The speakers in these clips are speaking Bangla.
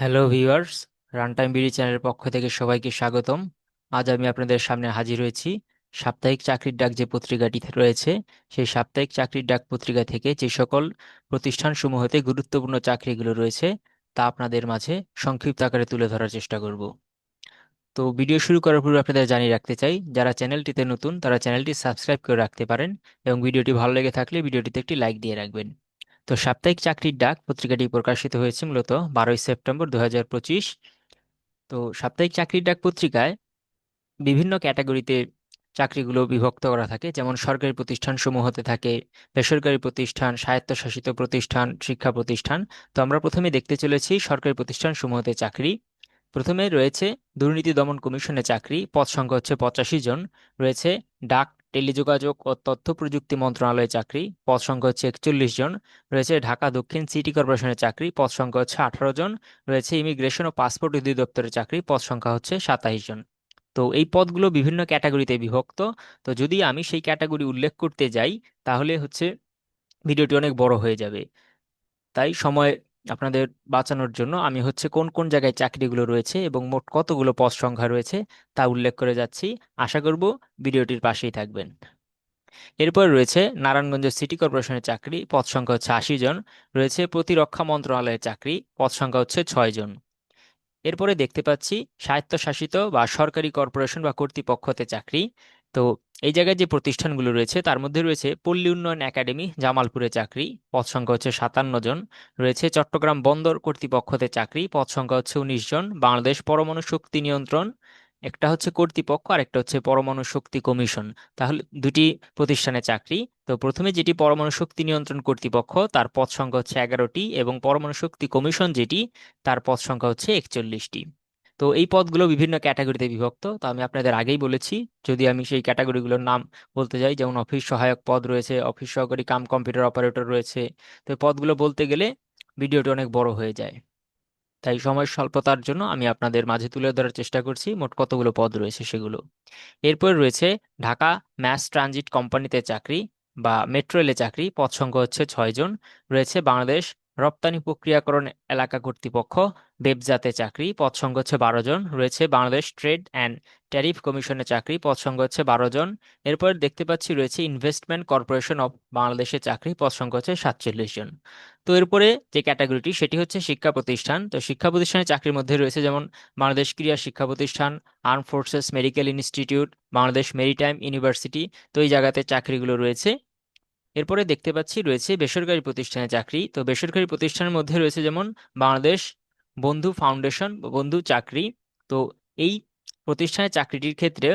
হ্যালো ভিউয়ার্স রানটাইম বিডি চ্যানেলের পক্ষ থেকে সবাইকে স্বাগতম। আজ আমি আপনাদের সামনে হাজির হয়েছি সাপ্তাহিক চাকরির ডাক যে পত্রিকাটি রয়েছে, সেই সাপ্তাহিক চাকরির ডাক পত্রিকা থেকে যে সকল প্রতিষ্ঠানসমূহতে গুরুত্বপূর্ণ চাকরিগুলো রয়েছে, তা আপনাদের মাঝে সংক্ষিপ্ত আকারে তুলে ধরার চেষ্টা করব। তো ভিডিও শুরু করার পূর্বে আপনাদের জানিয়ে রাখতে চাই, যারা চ্যানেলটিতে নতুন, তারা চ্যানেলটি সাবস্ক্রাইব করে রাখতে পারেন এবং ভিডিওটি ভালো লেগে থাকলে ভিডিওটিতে একটি লাইক দিয়ে রাখবেন। তো সাপ্তাহিক চাকরির ডাক পত্রিকাটি প্রকাশিত হয়েছে মূলত বারোই সেপ্টেম্বর দু হাজার পঁচিশ। তো সাপ্তাহিক চাকরির ডাক পত্রিকায় বিভিন্ন ক্যাটাগরিতে চাকরিগুলো বিভক্ত করা থাকে, যেমন সরকারি প্রতিষ্ঠান সমূহ হতে থাকে, বেসরকারি প্রতিষ্ঠান, স্বায়ত্তশাসিত প্রতিষ্ঠান, শিক্ষা প্রতিষ্ঠান। তো আমরা প্রথমে দেখতে চলেছি সরকারি প্রতিষ্ঠান সমূহতে চাকরি। প্রথমে রয়েছে দুর্নীতি দমন কমিশনে চাকরি, পদ সংখ্যা হচ্ছে পঁচাশি জন। রয়েছে ডাক টেলিযোগাযোগ ও তথ্য প্রযুক্তি মন্ত্রণালয়ে চাকরি, পদ সংখ্যা হচ্ছে একচল্লিশ জন। রয়েছে ঢাকা দক্ষিণ সিটি কর্পোরেশনের চাকরি, পদ সংখ্যা হচ্ছে আঠারো জন। রয়েছে ইমিগ্রেশন ও পাসপোর্ট অধিদপ্তরের চাকরি, পদ সংখ্যা হচ্ছে সাতাইশ জন। তো এই পদগুলো বিভিন্ন ক্যাটাগরিতে বিভক্ত। তো যদি আমি সেই ক্যাটাগরি উল্লেখ করতে যাই, তাহলে হচ্ছে ভিডিওটি অনেক বড় হয়ে যাবে। তাই সময় আপনাদের বাঁচানোর জন্য আমি হচ্ছে কোন কোন জায়গায় চাকরিগুলো রয়েছে এবং মোট কতগুলো পদ সংখ্যা রয়েছে তা উল্লেখ করে যাচ্ছি। আশা করব ভিডিওটির পাশেই থাকবেন। এরপর রয়েছে নারায়ণগঞ্জ সিটি কর্পোরেশনের চাকরি, পদ সংখ্যা হচ্ছে আশি জন। রয়েছে প্রতিরক্ষা মন্ত্রণালয়ের চাকরি, পদ সংখ্যা হচ্ছে ছয় জন। এরপরে দেখতে পাচ্ছি স্বায়ত্তশাসিত বা সরকারি কর্পোরেশন বা কর্তৃপক্ষতে চাকরি। তো এই জায়গায় যে প্রতিষ্ঠানগুলো রয়েছে, তার মধ্যে রয়েছে পল্লী উন্নয়ন একাডেমি, জামালপুরে চাকরি, পদ সংখ্যা হচ্ছে সাতান্ন জন। রয়েছে চট্টগ্রাম বন্দর কর্তৃপক্ষতে চাকরি, পদ সংখ্যা হচ্ছে উনিশ জন। বাংলাদেশ পরমাণু শক্তি নিয়ন্ত্রণ, একটা হচ্ছে কর্তৃপক্ষ আর একটা হচ্ছে পরমাণু শক্তি কমিশন। তাহলে দুটি প্রতিষ্ঠানে চাকরি। তো প্রথমে যেটি পরমাণু শক্তি নিয়ন্ত্রণ কর্তৃপক্ষ, তার পদ সংখ্যা হচ্ছে এগারোটি এবং পরমাণু শক্তি কমিশন যেটি, তার পদ সংখ্যা হচ্ছে একচল্লিশটি। তো এই পদগুলো বিভিন্ন ক্যাটাগরিতে বিভক্ত। তো আমি আপনাদের আগেই বলেছি, যদি আমি সেই ক্যাটাগরিগুলোর নাম বলতে যাই, যেমন অফিস সহায়ক পদ রয়েছে, অফিস সহকারী কাম কম্পিউটার অপারেটর রয়েছে, তো এই পদগুলো বলতে গেলে ভিডিওটি অনেক বড় হয়ে যায়। তাই সময় স্বল্পতার জন্য আমি আপনাদের মাঝে তুলে ধরার চেষ্টা করছি, মোট কতগুলো পদ রয়েছে সেগুলো। এরপর রয়েছে ঢাকা ম্যাস ট্রানজিট কোম্পানিতে চাকরি বা মেট্রো রেলে চাকরি, পদ সংখ্যা হচ্ছে ছয় জন। রয়েছে বাংলাদেশ রপ্তানি প্রক্রিয়াকরণ এলাকা কর্তৃপক্ষ, বেবজাতে চাকরি পদ হচ্ছে বারো জন, রয়েছে বাংলাদেশ ট্রেড অ্যান্ড ট্যারিফ কমিশনের চাকরি পদ হচ্ছে বারো জন। এরপর দেখতে পাচ্ছি রয়েছে ইনভেস্টমেন্ট কর্পোরেশন অফ বাংলাদেশের চাকরি পদ হচ্ছে সাতচল্লিশ জন। তো এরপরে যে ক্যাটাগরিটি, সেটি হচ্ছে শিক্ষা প্রতিষ্ঠান। তো শিক্ষা প্রতিষ্ঠানের চাকরির মধ্যে রয়েছে যেমন বাংলাদেশ ক্রীড়া শিক্ষা প্রতিষ্ঠান arm forces medical institute, Bangladesh maritime university. তো এই জায়গাতে চাকরিগুলো রয়েছে। এরপরে দেখতে পাচ্ছি রয়েছে বেসরকারি প্রতিষ্ঠানে চাকরি। তো বেসরকারি প্রতিষ্ঠানের মধ্যে রয়েছে যেমন বাংলাদেশ বন্ধু ফাউন্ডেশন, বন্ধু চাকরি। তো এই প্রতিষ্ঠানের চাকরিটির ক্ষেত্রে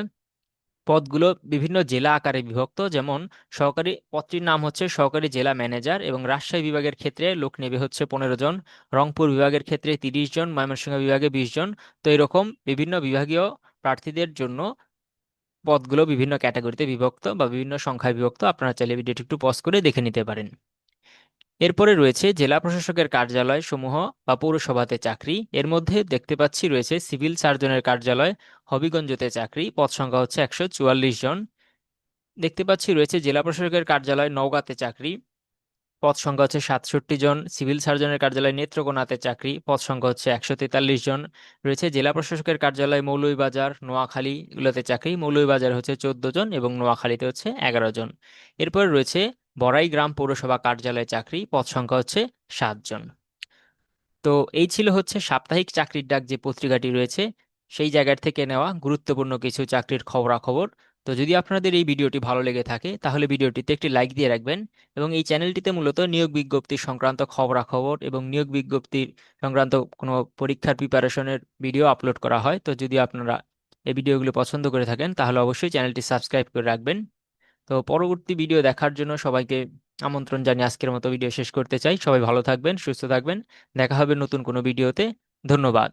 পদগুলো বিভিন্ন জেলা আকারে বিভক্ত। যেমন সহকারী পদটির নাম হচ্ছে সহকারী জেলা ম্যানেজার এবং রাজশাহী বিভাগের ক্ষেত্রে লোক নেবে হচ্ছে পনেরো জন। রংপুর বিভাগের ক্ষেত্রে তিরিশ জন, ময়মনসিংহ বিভাগে বিশ জন। তো এরকম বিভিন্ন বিভাগীয় প্রার্থীদের জন্য পদগুলো বিভিন্ন ক্যাটাগরিতে বিভক্ত বা বিভিন্ন সংখ্যায় বিভক্ত আপনারা চাইলে ভিডিওটি একটু পজ করে দেখে নিতে পারেন। এরপরে রয়েছে জেলা প্রশাসকের কার্যালয় সমূহ বা পৌরসভাতে চাকরি। এর মধ্যে দেখতে পাচ্ছি রয়েছে সিভিল সার্জনের কার্যালয়, হবিগঞ্জতে চাকরি, পদ সংখ্যা হচ্ছে একশো চুয়াল্লিশ জন। দেখতে পাচ্ছি রয়েছে জেলা প্রশাসকের কার্যালয় নওগাঁতে চাকরি। পদ সংখ্যা হচ্ছে সাতষট্টি জন। সিভিল সার্জনের কার্যালয় নেত্রকোনাতে চাকরি, পদ সংখ্যা হচ্ছে একশো তেতাল্লিশ জন। রয়েছে জেলা প্রশাসকের কার্যালয় মৌলভীবাজার, নোয়াখালী, এগুলোতে চাকরি। মৌলভীবাজার হচ্ছে চোদ্দ জন এবং নোয়াখালীতে হচ্ছে এগারো জন। এরপর রয়েছে বড়াই গ্রাম পৌরসভা কার্যালয়ে চাকরি, পদ সংখ্যা হচ্ছে সাতজন তো এই ছিল হচ্ছে সাপ্তাহিক চাকরির ডাক যে পত্রিকাটি রয়েছে, সেই জায়গার থেকে নেওয়া গুরুত্বপূর্ণ কিছু চাকরির খবরাখবর। তো যদি আপনাদের এই ভিডিওটি ভালো লেগে থাকে, তাহলে ভিডিওটিতে একটি লাইক দিয়ে রাখবেন এবং এই চ্যানেলটিতে মূলত নিয়োগ বিজ্ঞপ্তি সংক্রান্ত খবরাখবর এবং নিয়োগ বিজ্ঞপ্তির সংক্রান্ত কোনো পরীক্ষার প্রিপারেশনের ভিডিও আপলোড করা হয়। তো যদি আপনারা এই ভিডিওগুলো পছন্দ করে থাকেন, তাহলে অবশ্যই চ্যানেলটি সাবস্ক্রাইব করে রাখবেন। তো পরবর্তী ভিডিও দেখার জন্য সবাইকে আমন্ত্রণ জানিয়ে আজকের মতো ভিডিও শেষ করতে চাই। সবাই ভালো থাকবেন, সুস্থ থাকবেন। দেখা হবে নতুন কোনো ভিডিওতে। ধন্যবাদ।